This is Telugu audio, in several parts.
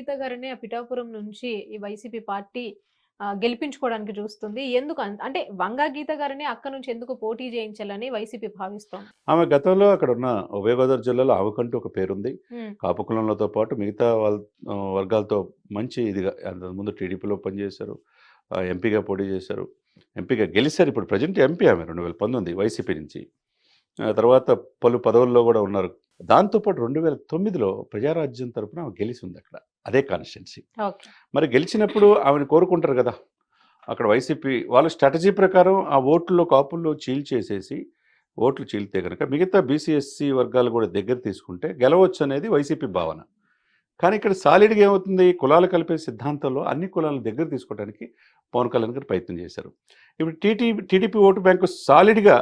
గీత గారిని పిఠాపురం నుంచి ఈ వైసీపీ పార్టీ గెలిపించుకోవడానికి చూస్తుంది. ఎందుకు అంటే వంగా గీత గారిని అక్క నుంచి ఎందుకు పోటీ చేయించాలని వైసీపీ భావిస్తోంది? ఆమె గతంలో అక్కడ ఉన్న ఉభయ గోదావరి జిల్లాలో ఆమెకంటూ ఒక పేరుంది. ఉమ్, కాపు కులంలతో పాటు మిగతా వర్గాలతో మంచి ఇదిగా అంతకుముందు టీడీపీలో పనిచేశారు ఎంపీగా పోటీ చేశారు. ఎంపీగా గెలిచారు ఇప్పుడు ప్రజెంట్ ఎంపీ ఆమె రెండు వేల పంతొమ్మిది వైసీపీ నుంచి. తర్వాత పలు పదవుల్లో కూడా ఉన్నారు దాంతోపాటు రెండు వేల తొమ్మిదిలో ప్రజారాజ్యం తరపున ఆమె గెలిచి ఉంది అక్కడ. అదే కాన్స్టిట్యున్సీ. మరి గెలిచినప్పుడు ఆమెను కోరుకుంటారు కదా! అక్కడ వైసీపీ వాళ్ళ స్ట్రాటజీ ప్రకారం ఆ ఓట్లలో కాపుల్లో చీల్చేసేసి ఓట్లు చీలితే కనుక మిగతా బీసీఎస్సీ వర్గాలు కూడా దగ్గర తీసుకుంటే గెలవచ్చు అనేది వైసీపీ భావన. కానీ ఇక్కడ సాలిడ్గా ఏమవుతుంది? కులాలు కలిపే సిద్ధాంతంలో అన్ని కులాలను దగ్గర తీసుకోవడానికి పవన్ కళ్యాణ్ గారు ప్రయత్నం చేశారు. ఇప్పుడు టీటీ టీడీపీ ఓటు బ్యాంకు సాలిడ్గా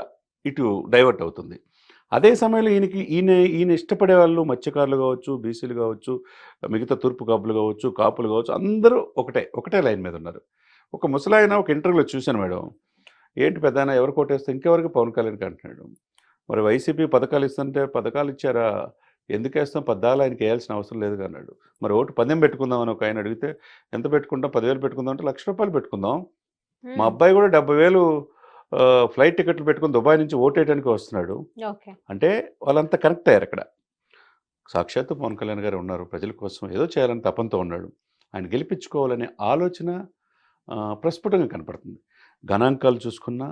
ఇటు డైవర్ట్ అవుతుంది. అదే సమయంలో ఈయనకి ఈయన ఈయన ఇష్టపడే వాళ్ళు మత్స్యకారులు కావచ్చు బీసీలు కావచ్చు మిగతా తూర్పు కాపులు కావచ్చు కాపులు కావచ్చు అందరూ ఒకటే ఒకటే లైన్ మీద ఉన్నారు. ఒక ముసలాయన ఒక ఇంటర్వ్యూలో చూశాను మేడం. ఏంటి పెద్ద ఎవరు కొట్టేస్తే ఇంకెవరికి పవన్ కళ్యాణ్కి? అంటున్నాడు. మరి వైసీపీ పథకాలు ఇస్తుంటే పథకాలు ఇచ్చారా? ఎందుకు వేస్తాం? పద్దాలు ఆయనకి వేయాల్సిన అవసరం లేదు అన్నాడు. మరి ఓటు పందెం పెట్టుకుందాం అని ఒక ఆయన అడిగితే ఎంత పెట్టుకుంటాం? పదివేలు పెట్టుకుందాం అంటే లక్ష రూపాయలు పెట్టుకుందాం. మా అబ్బాయి కూడా డెబ్బై వేలు ఫ్లైట్ టికెట్లు పెట్టుకుని దుబాయ్ నుంచి ఓటేయడానికి వస్తున్నాడు. అంటే వాళ్ళంతా కనెక్ట్ అయ్యారు అక్కడ. సాక్షాత్తు పవన్ కళ్యాణ్ గారు ఉన్నారు. ప్రజల కోసం ఏదో చేయాలని తపంతో ఉన్నాడు. ఆయన గెలిపించుకోవాలనే ఆలోచన ప్రస్ఫుటంగా కనపడుతుంది. గణాంకాలు చూసుకున్నా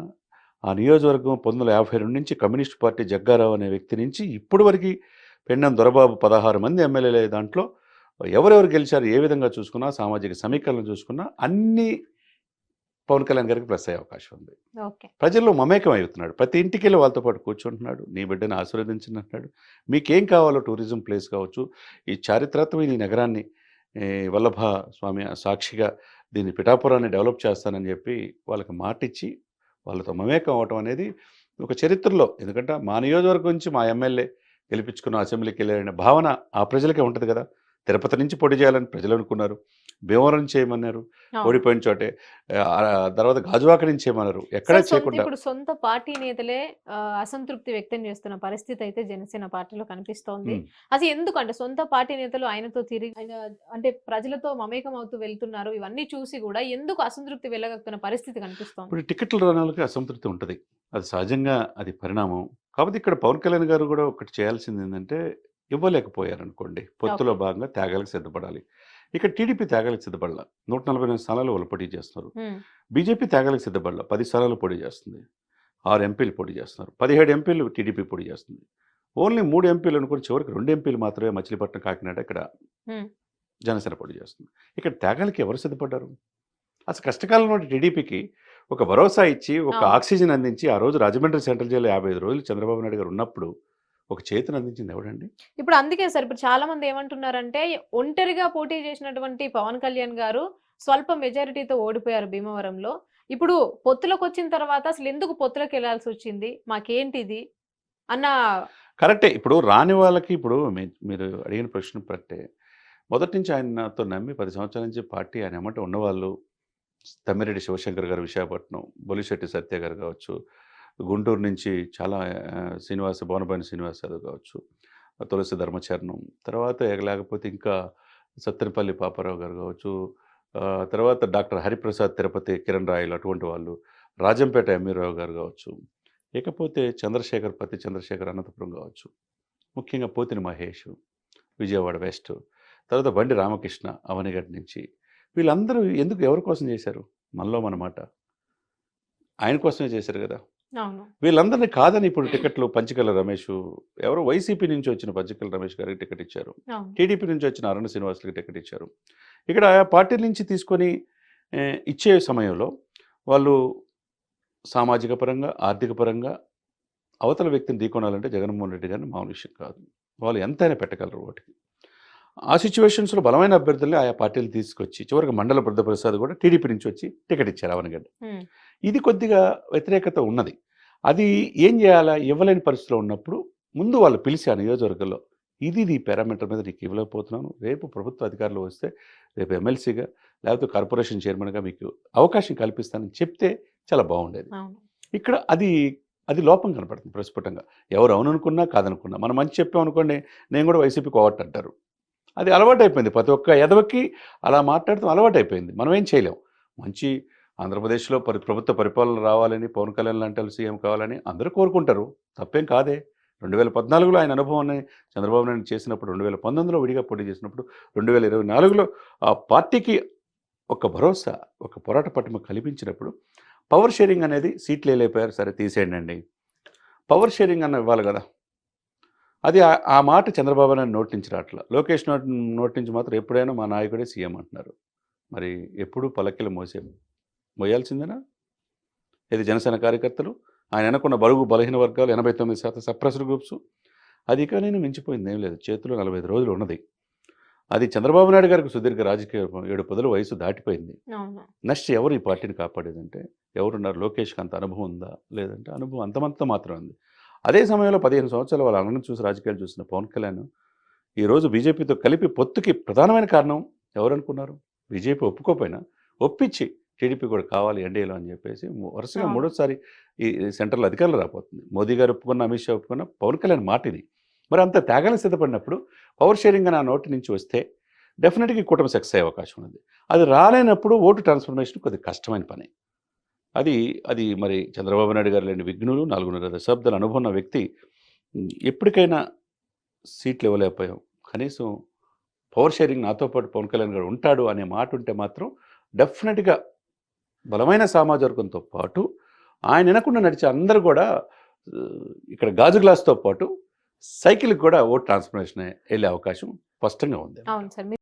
ఆ నియోజకవర్గం పంతొమ్మిది వందల యాభై రెండు నుంచి కమ్యూనిస్ట్ పార్టీ జగ్గారావు అనే వ్యక్తి నుంచి ఇప్పటి వరకు పెండం దొరబాబు పదహారు మంది ఎమ్మెల్యేలు దాంట్లో. ఎవరెవరు గెలిచారు ఏ విధంగా చూసుకున్నా సామాజిక సమీకరణ చూసుకున్నా అన్ని పవన్ కళ్యాణ్ గారికి ప్లస్ అయ్యే అవకాశం ఉంది. ప్రజల్లో మమేకం అవుతున్నాడు ప్రతి ఇంటికి వెళ్ళి వాళ్ళతో పాటు కూర్చుంటున్నాడు. నీ బిడ్డను ఆశీర్వదించండి అంటున్నాడు. మీకేం కావాలో టూరిజం ప్లేస్ కావచ్చు. ఈ చారిత్రాత్మక ఈ నగరాన్ని వల్లభ స్వామి సాక్షిగా దీన్ని పిఠాపురాన్ని డెవలప్ చేస్తానని చెప్పి వాళ్ళకి మాటిచ్చి వాళ్ళతో మమేకం అవటం అనేది ఒక చరిత్రలో. ఎందుకంటే మా నియోజకవర్గం నుంచి మా ఎమ్మెల్యే గెలిపించుకున్న అసెంబ్లీకి వెళ్ళారనే భావన ఆ ప్రజలకే ఉంటుంది కదా. తిరుపతి నుంచి పోటీ చేయాలని ప్రజలు అనుకున్నారు. భీమవరం చేయమన్నారు. ఓడిపోయిన చోటే తర్వాత గాజువాక నుంచి చేయమన్నారు. ఎక్కడా చేయకుండా ఇప్పుడు సొంత పార్టీ నేతలే అసంతృప్తి వ్యక్తం చేస్తున్న పరిస్థితి అయితే జనసేన పార్టీలో కనిపిస్తోంది. అసలు ఎందుకంటే సొంత పార్టీ నేతలు ఆయనతో తిరిగి అంటే ప్రజలతో మమేకం అవుతూ వెళ్తున్నారు. ఇవన్నీ చూసి కూడా ఎందుకు అసంతృప్తి వెళ్ళగక్కున్న పరిస్థితి కనిపిస్తోంది? ఇప్పుడు టికెట్ల రణాలకి అసంతృప్తి ఉంటుంది. అది సహజంగా అది పరిణామం. కాబట్టి ఇక్కడ పవన్ కళ్యాణ్ గారు కూడా ఒకటి చేయాల్సింది ఏంటంటే ఇవ్వలేకపోయారు అనుకోండి పొత్తులో భాగంగా త్యాగాలకు సిద్ధపడాలి. ఇక్కడ టీడీపీ త్యాగాలకు సిద్ధపడాల. నూట నలభై ఎనిమిది స్థానాలు వాళ్ళు పోటీ చేస్తున్నారు. బీజేపీ త్యాగాలకు సిద్ధపడాల. పది స్థానాలు పోటీ చేస్తుంది. ఆరు ఎంపీలు పోటీ చేస్తున్నారు. పదిహేడు ఎంపీలు టీడీపీ పోటీ చేస్తుంది. ఓన్లీ మూడు ఎంపీలు అనుకుని చివరికి రెండు ఎంపీలు మాత్రమే మచిలీపట్నం కాకినాడ ఇక్కడ జనసేన పోటీ చేస్తుంది. ఇక్కడ త్యాగాలకి ఎవరు సిద్ధపడ్డారు? అసలు కష్టకాలంలో టీడీపీకి ఒక భరోసా ఇచ్చి ఒక. ఆక్సిజన్ అందించి ఆ రోజు రాజమండ్రి సెంట్రల్ జైల్లో యాభై ఐదు రోజులు చంద్రబాబు నాయుడు గారు ఉన్నప్పుడు ఒక చేతిని అందించింది ఎవడండి? ఇప్పుడు అందుకే సార్ ఇప్పుడు చాలా మంది ఏమంటున్నారంటే ఒంటరిగా పోటీ చేసినటువంటి పవన్ కళ్యాణ్ గారు స్వల్ప మెజారిటీతో ఓడిపోయారు భీమవరంలో. ఇప్పుడు పొత్తులకు వచ్చిన తర్వాత అసలు ఎందుకు పొత్తులకు వెళ్ళాల్సి వచ్చింది? మాకేంటిది? అన్న కరెక్టే. ఇప్పుడు రాని వాళ్ళకి ఇప్పుడు మీరు అడిగిన ప్రశ్న కరెక్టే. మొదటి నుంచి ఆయనతో నమ్మి పది సంవత్సరాల నుంచి పార్టీ ఆయన ఎమ్మట ఉన్నవాళ్ళు. తమ్మిరెడ్డి శివశంకర్ గారు విశాఖపట్నం బొలిశెట్టి సత్య గారు కావచ్చు గుంటూరు నుంచి చాలా శ్రీనివాస భవనపైన శ్రీనివాస్ యాదవ్ కావచ్చు తులసి ధర్మచరణం తర్వాత లేకపోతే ఇంకా సత్తెనపల్లి పాపారావు గారు కావచ్చు తర్వాత డాక్టర్ హరిప్రసాద్ తిరుపతి కిరణ్ రాయలు అటువంటి వాళ్ళు రాజంపేట ఎంఈరావు గారు కావచ్చు ఇకపోతే చంద్రశేఖర్ పతి చంద్రశేఖర్ అనంతపురం కావచ్చు ముఖ్యంగా పోతిని మహేష్ విజయవాడ వెస్ట్ తర్వాత బండి రామకృష్ణ అవనిగడ్ నుంచి వీళ్ళందరూ ఎందుకు ఎవరి కోసం చేశారు? మనలో మన మాట. ఆయన కోసమే చేశారు కదా. వీళ్ళందరినీ కాదని ఇప్పుడు టికెట్లు పంచకల రమేష్ ఎవరో వైసీపీ నుంచి వచ్చిన పంచకల రమేష్ గారికి టికెట్ ఇచ్చారు. టీడీపీ నుంచి వచ్చిన అరుణ శ్రీనివాసులకి టికెట్ ఇచ్చారు. ఇక్కడ ఆయా పార్టీ నుంచి తీసుకొని ఇచ్చే సమయంలో వాళ్ళు సామాజిక పరంగా ఆర్థిక పరంగా అవతల వ్యక్తిని ఢీకొనాలంటే జగన్మోహన్ రెడ్డి గారిని మామూలు విషయం కాదు. వాళ్ళు ఎంతైనా పెట్టగలరు వాటికి ఆ సిచ్యువేషన్స్లో బలమైన అభ్యర్థుల్ని ఆయా పార్టీలు తీసుకొచ్చి చివరికి మండల బుద్ధప్రసాద్ కూడా టీడీపీ నుంచి వచ్చి టికెట్ ఇచ్చారు అవనగడ్డ. ఇది కొద్దిగా వ్యతిరేకత ఉన్నది. అది ఏం చేయాలా? ఇవ్వలేని పరిస్థితిలో ఉన్నప్పుడు ముందు వాళ్ళు పిలిచి ఆ నియోజకవర్గంలో ఇది నీ పారామీటర్ మీద నీకు ఇవ్వలేకపోతున్నాను. రేపు ప్రభుత్వ అధికారులు వస్తే రేపు ఎమ్మెల్సీగా లేకపోతే కార్పొరేషన్ చైర్మన్గా మీకు అవకాశం కల్పిస్తానని చెప్తే చాలా బాగుండేది. ఇక్కడ అది అది లోపం కనపడుతుంది ప్రస్ఫుటంగా. ఎవరు అవుననుకున్నా కాదనుకున్నా. మనం మంచి చెప్పామనుకోండి నేను కూడా వైసీపీ కోవట్ అంటారు. అది అలవాటు అయిపోయింది ప్రతి ఒక్క ఎదవకి అలా మాట్లాడటం అలవాటు అయిపోయింది మనం ఏం చేయలేం. మంచి ఆంధ్రప్రదేశ్లో పరి ప్రభుత్వ పరిపాలన రావాలని పవన్ కళ్యాణ్ లాంటి వాళ్ళు సీఎం కావాలని అందరూ కోరుకుంటారు. తప్పేం కాదే. రెండు వేల పద్నాలుగులో ఆయన అనుభవాన్ని చంద్రబాబు నాయుడు చేసినప్పుడు రెండు వేల పంతొమ్మిదిలో విడిగా పోటీ చేసినప్పుడు రెండు వేల ఇరవై నాలుగులో ఆ పార్టీకి ఒక భరోసా ఒక పోరాట పట్టుమ కల్పించినప్పుడు పవర్ షేరింగ్ అనేది సీట్లు వెళ్ళిపోయారు సరే తీసేయండి పవర్ షేరింగ్ అన్న ఇవ్వాలి కదా. అది ఆ- మాట చంద్రబాబు నాయుడు నోటి నుంచి రావట్లా లోకేష్ నోటి నోటి నుంచి మాత్రం ఎప్పుడైనా మా నాయకుడే సీఎం అంటున్నారు. మరి ఎప్పుడు పలకిలు మోసే? మోయాల్సిందేనా? ఇది జనసేన కార్యకర్తలు? ఆయన వెనకున్న బరుగు బలహీన వర్గాలు ఎనభై తొమ్మిది శాతం సప్రెస్డ్ గ్రూప్స్. అది ఇక నేను మించిపోయింది ఏం లేదు. చేతిలో నలభై ఐదు రోజులు ఉన్నది. అది చంద్రబాబు నాయుడు గారికి సుదీర్ఘ రాజకీయ ఏడు పదుల వయసు దాటిపోయింది. నెక్స్ట్ ఎవరు ఈ పార్టీని కాపాడేదంటే? ఎవరున్నారు? లోకేష్కి అంత అనుభవం ఉందా? లేదంటే అనుభవం అంతమంత మాత్రం ఉంది. అదే సమయంలో పదిహేను సంవత్సరాలు వాళ్ళ అన్నను చూసి రాజకీయాలు చూసిన పవన్ కళ్యాణ్ ఈరోజు బీజేపీతో కలిపి పొత్తుకి ప్రధానమైన కారణం ఎవరు అనుకున్నారు బీజేపీ ఒప్పుకోపోయినా ఒప్పించి టీడీపీ కూడా కావాలి ఎన్డీఏలో అని చెప్పేసి వరుసగా. మూడోసారి ఈ సెంట్రల్ అధికారులు రాబోతుంది. మోదీ గారు ఒప్పుకున్న అమిత్ షా ఒప్పుకున్న పవన్ కళ్యాణ్ మాట ఇది. మరి అంత త్యాగాలు సిద్ధపడినప్పుడు పవర్ షేరింగ్ అని ఆ నోటి నుంచి వస్తే డెఫినెట్గా ఈ కూటమి సక్సెస్ అయ్యే అవకాశం ఉంది అది రాలేనప్పుడు ఓటు ట్రాన్స్ఫర్మేషన్ కొద్దిగా కష్టమైన పని. అది అది మరి చంద్రబాబు నాయుడు గారు లేని విఘ్నులు నాలుగున్నర దశాబ్దాల అనుభవం ఉన్న వ్యక్తి ఎప్పటికైనా సీట్లు ఇవ్వలేకపోయాం. కనీసం పవర్ షేరింగ్ నాతో పాటు పవన్ కళ్యాణ్ గారు ఉంటాడు అనే మాట ఉంటే మాత్రం డెఫినెట్గా బలమైన సామాజవర్గంతో పాటు ఆయన వినకుండా నడిచే అందరూ కూడా ఇక్కడ గాజు గ్లాస్తో పాటు సైకిల్కి కూడా ఓ ట్రాన్స్ఫర్మేషన్ వెళ్ళే అవకాశం స్పష్టంగా ఉంది. అవును సార్.